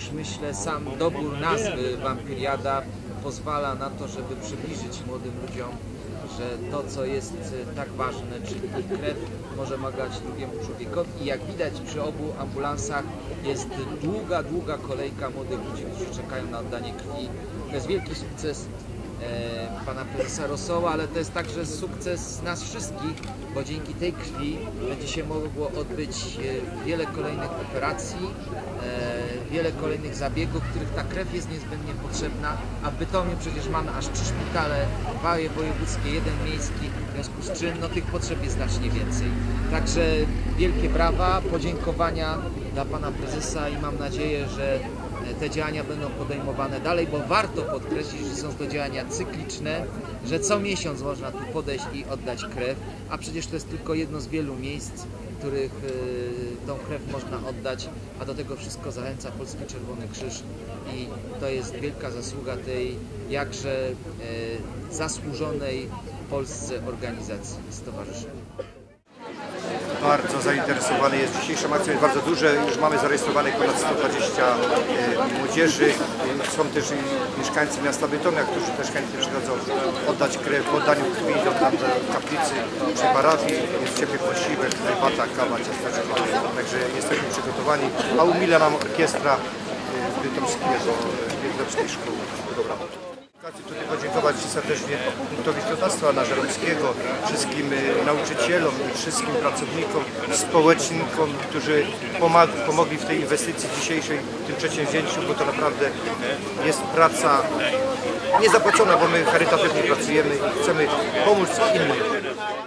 też myślę sam dobór nazwy Wampiriada pozwala na to, żeby przybliżyć młodym ludziom, że to co jest e, tak ważne, czyli krew może pomagać drugiemu człowiekowi i jak widać przy obu ambulansach jest długa, długa kolejka młodych ludzi, którzy czekają na oddanie krwi. To jest wielki sukces pana prezesa Rosoła, ale to jest także sukces nas wszystkich, bo dzięki tej krwi będzie się mogło odbyć e, wiele kolejnych operacji, e, wiele kolejnych zabiegów, których ta krew jest niezbędnie potrzebna, a w Bytomiu przecież mamy aż trzy szpitale, dwa wojewódzkie, jeden miejski, w związku z czym no, tych potrzeb jest znacznie więcej. Także wielkie brawa, podziękowania dla pana prezesa i mam nadzieję, że te działania będą podejmowane dalej, bo warto podkreślić, że są to działania cykliczne, że co miesiąc można tu podejść i oddać krew, a przecież to jest tylko jedno z wielu miejsc, w których y, tą krew można oddać, a do tego wszystko zachęca Polski Czerwony Krzyż i to jest wielka zasługa tej jakże y, zasłużonej Polsce organizacji stowarzyszenia bardzo zainteresowany jest. Dzisiejszą akcją jest bardzo duże. Już mamy zarejestrowanych ponad 120 e, młodzieży. E, Są też mieszkańcy miasta Bytomia, którzy też chętnie przychodzą oddać krew, po oddaniu krwi do kaplicy przy parafii. Jest ciepły posiłek, herbata, kawa, ciasteczko. Także jesteśmy przygotowani. A umila nam orkiestra e, Bytomskiego, Biedrowskiej Szkoły. Chcę tutaj podziękować serdecznie punktowi Krotactwa Nażarowskiego, wszystkim y, nauczycielom wszystkim pracownikom, społecznikom, którzy pomogli w tej inwestycji dzisiejszej, w tym przedsięwzięciu, bo to naprawdę jest praca niezapłacona, bo my charytatywnie pracujemy i chcemy pomóc innym.